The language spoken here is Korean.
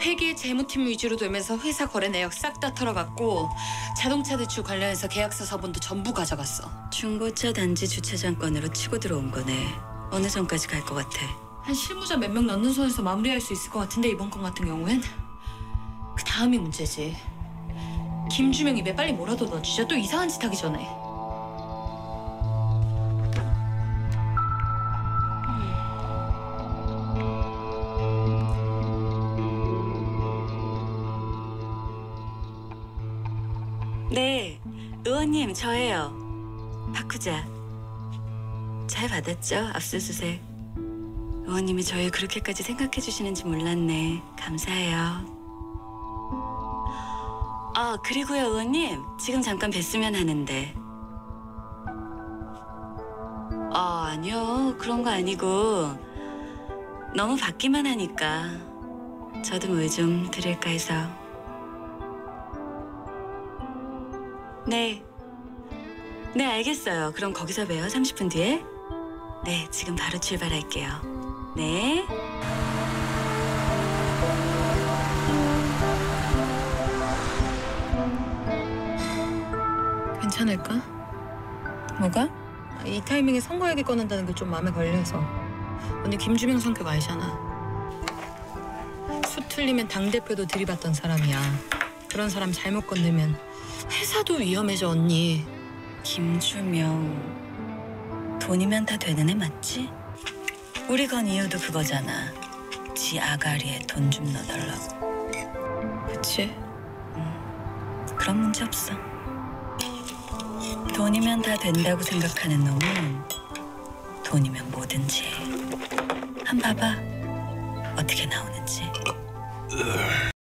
재무팀 위주로 돌면서 회사 거래 내역 싹 다 털어갔고 자동차 대출 관련해서 계약서 서본도 전부 가져갔어. 중고차 단지 주차장권으로 치고 들어온 거네. 어느 선까지 갈 것 같아? 한 실무자 몇 명 넣는 선에서 마무리할 수 있을 것 같은데 이번 건 같은 경우엔 그 다음이 문제지. 김주명 입에 빨리 뭐라도 넣어주자. 또 이상한 짓 하기 전에. 네, 의원님 저예요. 바꾸자. 잘 받았죠? 압수수색. 의원님이 저희 그렇게까지 생각해 주시는지 몰랐네. 감사해요. 아, 그리고요, 의원님. 지금 잠깐 뵀으면 하는데. 아, 아니요. 그런 거 아니고. 너무 받기만 하니까. 저도 뭐 좀 드릴까 해서. 네. 네, 알겠어요. 그럼 거기서 봬요. 30분 뒤에. 네, 지금 바로 출발할게요. 네. 괜찮을까? 뭐가? 이 타이밍에 선거 얘기 꺼낸다는 게 좀 마음에 걸려서. 언니 김주명 성격 알잖아. 수 틀리면 당대표도 들이받던 사람이야. 그런 사람 잘못 건들면 회사도 위험해져 언니. 김주명. 돈이면 다 되는 애 맞지? 우리 건 이유도 그거잖아. 지 아가리에 돈 좀 넣어달라고. 그치? 그런 문제 없어. 돈이면 다 된다고 생각하는 놈은 돈이면 뭐든지 해. 한 봐봐. 어떻게 나오는지.